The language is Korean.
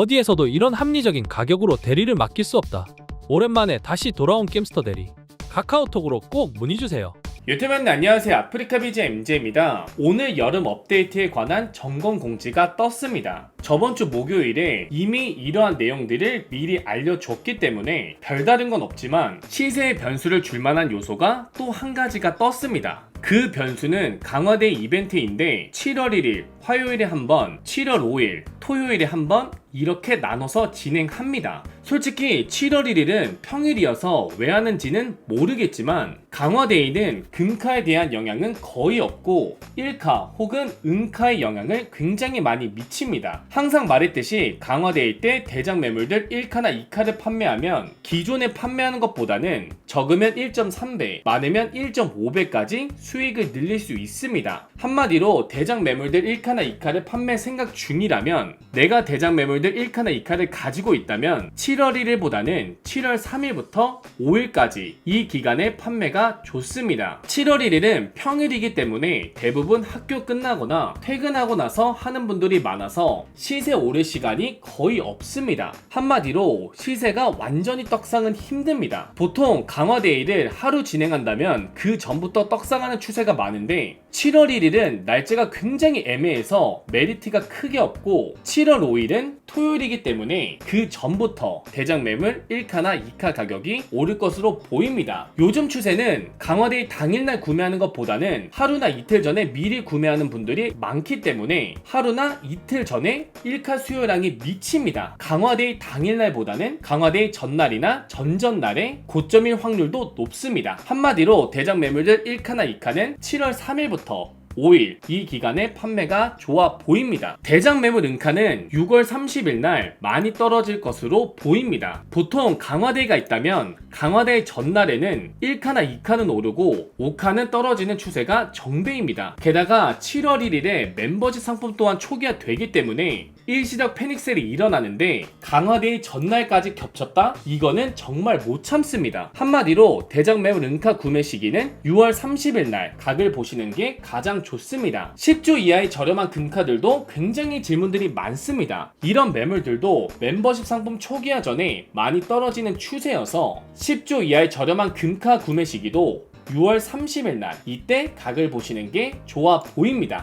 어디에서도 이런 합리적인 가격으로 대리를 맡길 수 없다. 오랜만에 다시 돌아온 겜스터 대리. 카카오톡으로 꼭 문의주세요. 유튜브님 안녕하세요 아프리카 비즈 MJ입니다 오늘 여름 업데이트에 관한 점검 공지가 떴습니다 저번 주 목요일에 이미 이러한 내용들을 미리 알려줬기 때문에 별다른 건 없지만 시세의 변수를 줄 만한 요소가 또 한 가지가 떴습니다 그 변수는 강화데이 이벤트인데 7월 1일 화요일에 한 번, 7월 5일 토요일에 한 번 이렇게 나눠서 진행합니다. 솔직히 7월 1일은 평일이어서 왜 하는지는 모르겠지만 강화데이는 금카에 대한 영향은 거의 없고 1카 혹은 은카의 영향을 굉장히 많이 미칩니다. 항상 말했듯이 강화데이 때 대장 매물들 1카나 2카를 판매하면 기존에 판매하는 것보다는 적으면 1.3배, 많으면 1.5배까지 수익을 늘릴 수 있습니다. 한마디로 대장 매물들 1카나 2카를 판매 생각 중이라면 내가 대장 매물 들 1카나 2카를 가지고 있다면 7월 1일보다는 7월 3일부터 5일까지 이 기간에 판매가 좋습니다. 7월 1일은 평일이기 때문에 대부분 학교 끝나거나 퇴근하고 나서 하는 분들이 많아서 시세 오를 시간이 거의 없습니다. 한마디로 시세가 완전히 떡상은 힘듭니다. 보통 강화데이를 하루 진행한다면 그 전부터 떡상하는 추세가 많은데 7월 1일은 날짜가 굉장히 애매해서 메리트가 크게 없고 7월 5일은 토요일이기 때문에 그 전부터 대장 매물 1카나 2카 가격이 오를 것으로 보입니다. 요즘 추세는 강화데이 당일날 구매하는 것보다는 하루나 이틀 전에 미리 구매하는 분들이 많기 때문에 하루나 이틀 전에 1카 수요량이 미칩니다. 강화데이 당일날보다는 강화데이 전날이나 전전날에 고점일 확률도 높습니다. 한마디로 대장 매물들 1카나 2카는 7월 3일부터 5일 이 기간에 판매가 좋아 보입니다. 대장 매물 은카는 6월 30일 날 많이 떨어질 것으로 보입니다. 보통 강화대가 있다면 강화대 전날에는 1카나 2카는 오르고 5카는 떨어지는 추세가 정배입니다. 게다가 7월 1일에 멤버십 상품 또한 초기화 되기 때문에 일시적 패닉셀이 일어나는데 강화데이 전날까지 겹쳤다? 이거는 정말 못 참습니다. 한마디로 대장 매물 은카 구매 시기는 6월 30일 날 각을 보시는 게 가장 좋습니다. 10주 이하의 저렴한 금카들도 굉장히 질문들이 많습니다. 이런 매물들도 멤버십 상품 초기화 전에 많이 떨어지는 추세여서 10주 이하의 저렴한 금카 구매 시기도 6월 30일 날 이때 각을 보시는 게 좋아 보입니다.